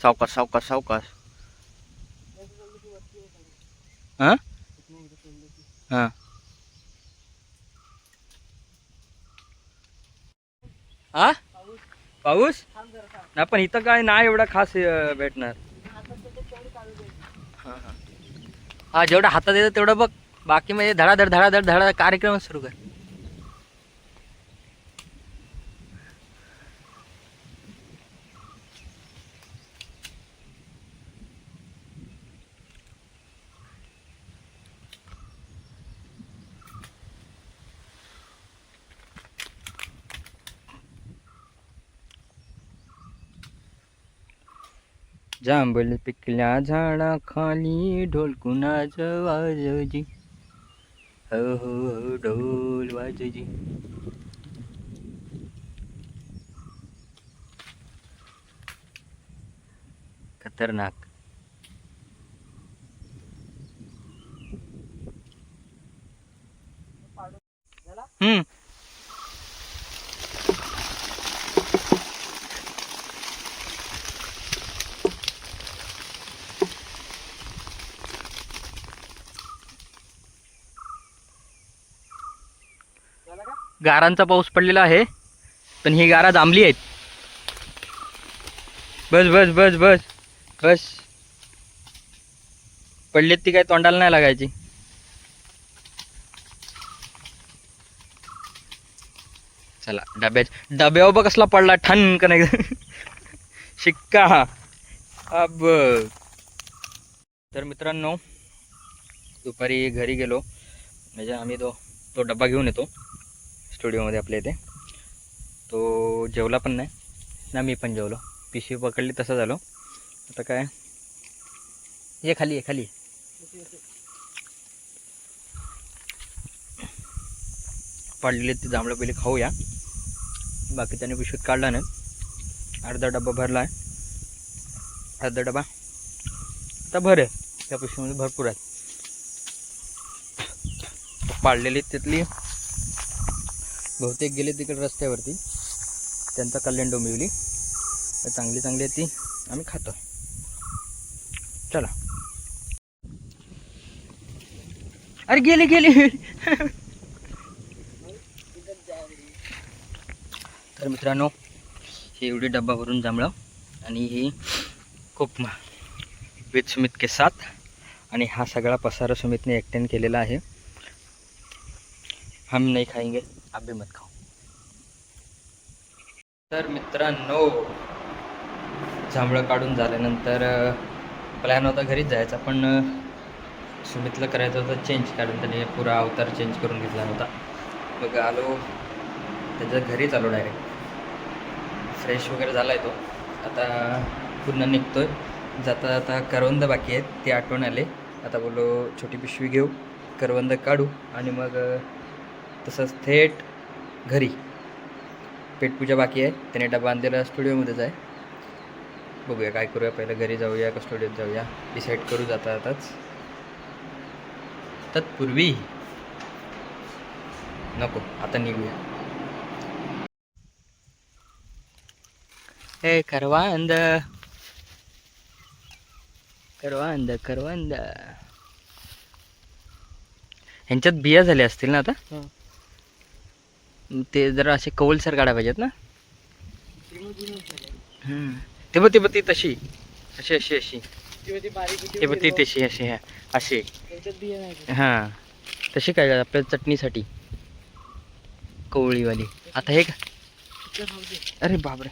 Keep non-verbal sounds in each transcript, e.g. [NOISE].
Saukas, saukas, saukas. Hah? Hah. Hah? पाऊस? नाही पण इथं काय नाही एवढा खास भेटणार. हा, हा. हा जेवढं हातात येतं तेवढं बघ. बाकी म्हणजे धडाधड धडाधड धडा कार्यक्रम सुरू कर. जांभळ पिकल्या झाडा खाली ढोल कुणाच वाजजी हो हो हो ढोल वाजजी खतरनाक. हम्म. गारांचा पाऊस पडलेला आहे. पण ही गारा जांभली आहेत. बस बस बस बस. बस. पडलीत ती काय तोंडाला नाही लागायची. चला डब्यात डब्यावर बघ कसला पडला ठण का नाही. शिक्का. अब तर मित्रांनो दुपारी घरी गेलो. म्हणजे आम्ही तो तो डब्बा घेऊन येतो. स्टुडिओमध्ये आपल्या इथे. तो जेवला पण नाही. ना मी पण जेवलो. पिशवी पकडली तसं झालो. आता काय? ये खाली ये खाली. ये. पाडलेले ते जांभळं पहिले खाऊया. बाकी त्याने पिशवीत काढला नाही. अर्धा डबा भरला आहे अर्धा डबा आता भर आहे त्या पिशवीमध्ये भरपूर आहेत. पाडलेली तिथली बहुतेक गेले तिकडे रस्त्यावरती. त्यांचा कल्याण डोंबिवली. तर चांगली चांगली आहे ती. आम्ही खातो. चला. अरे गेले गेले. तर मित्रांनो ही एवढी डब्बा भरून जांभळं आणि ही खूप विथ सुमित के साथ. आणि हा सगळा पसारा सुमितने एकट्याने केलेला आहे. हम नाही खाएंगे आंबे मत खाऊ तर मित्रांनो जांभळं काढून झाल्यानंतर प्लॅन होता घरीच जायचा पण सुमितला करायचं होतं चेंज कारण त्याने पुरा अवतार चेंज करून घेतला नव्हता. मग आलो त्याच्या घरीच आलो डायरेक्ट फ्रेश वगैरे झाला आहे तो. आता पुन्हा निघतोय. जाता जाता करवंद बाकी आहेत ते आठवण आले. आता बोलो छोटी पिशवी घेऊ करवंद काढू आणि मग तसंच थेट घरी. पेटपूजा बाकी आहे. त्याने डबा आणलेला स्टुडिओमध्येच आहे. बघूया काय करूया. पहिलं घरी जाऊया का स्टुडिओत जाऊया. डिसाईड करू जाता आताच. तत्पूर्वी नको आता निघूया. ए करवांद. करवांद करवांद. ह्यांच्यात बिया झाल्या असतील ना आता? ते जरा असे कौलसर काढा पाहिजेत ना? ते बघ ते बघ ती तशी. अशी अशी अशी. ते बघ ती तशी अशी अशी. हां. तशी काय आपल्या चटणीसाठी. कवळीवाली. आता हे का? अरे बापरे.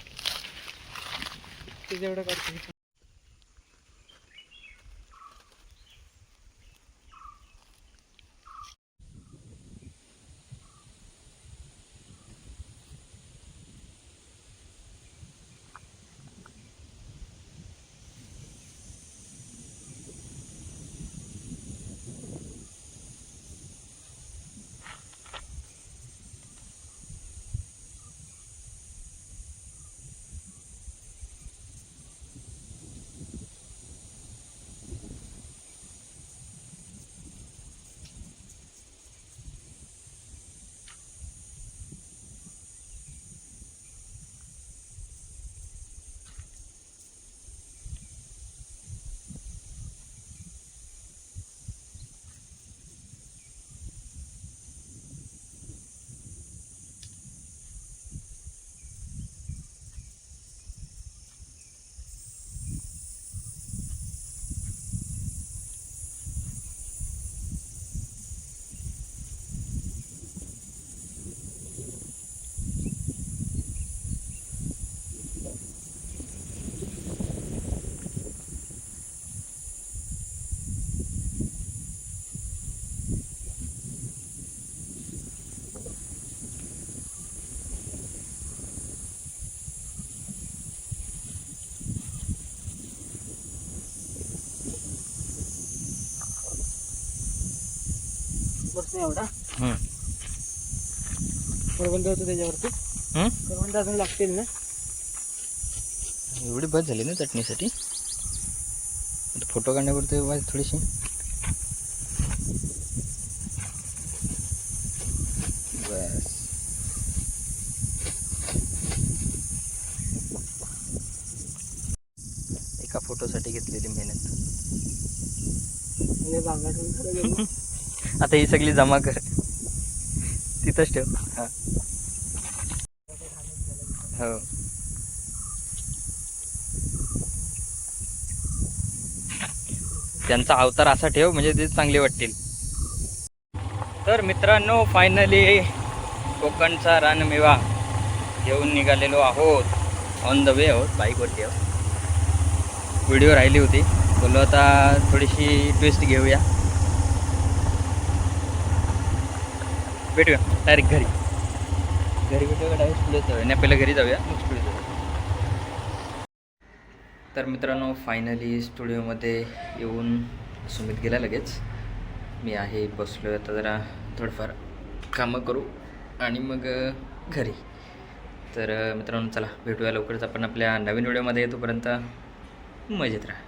करतो एवढा. करवंद होतो त्याच्यावरती? करवंद अजून लागतील ना. एवढी बस झाली ना चटणीसाठी. फोटो काढण्यापुरते बस थोडीशी. बस. एका फोटोसाठी घेतलेली मेहनत. [LAUGHS] आता ही सगळी जमा कर. तिथंच ठेव. हा. हो. त्यांचा अवतार असा ठेव म्हणजे ते चांगले वाटतील. तर मित्रांनो फायनली कोकणचा रानमेवा घेऊन निघालेलो आहोत. ऑन द वे आहोत. बाईकवरती आहोत. व्हिडिओ राहिली होती. बोललो आता थोडीशी ट्विस्ट घेऊया. भेटूया. डायरेक्ट घरी. घरी भेटूया डायरेक्ट पुढे जाऊया. नाही पहिलं घरी जाऊया. मग पुढे जाऊया. तर मित्रांनो फायनली स्टुडिओमध्ये येऊन सुमित गेला लगेच. मी आहे बसलो आता जरा थोडंफार कामं करू आणि मग घरी. तर मित्रांनो चला भेटूया लवकरच. आपण आपल्या नवीन व्हिडिओमध्ये येतोपर्यंत मजेत राहा.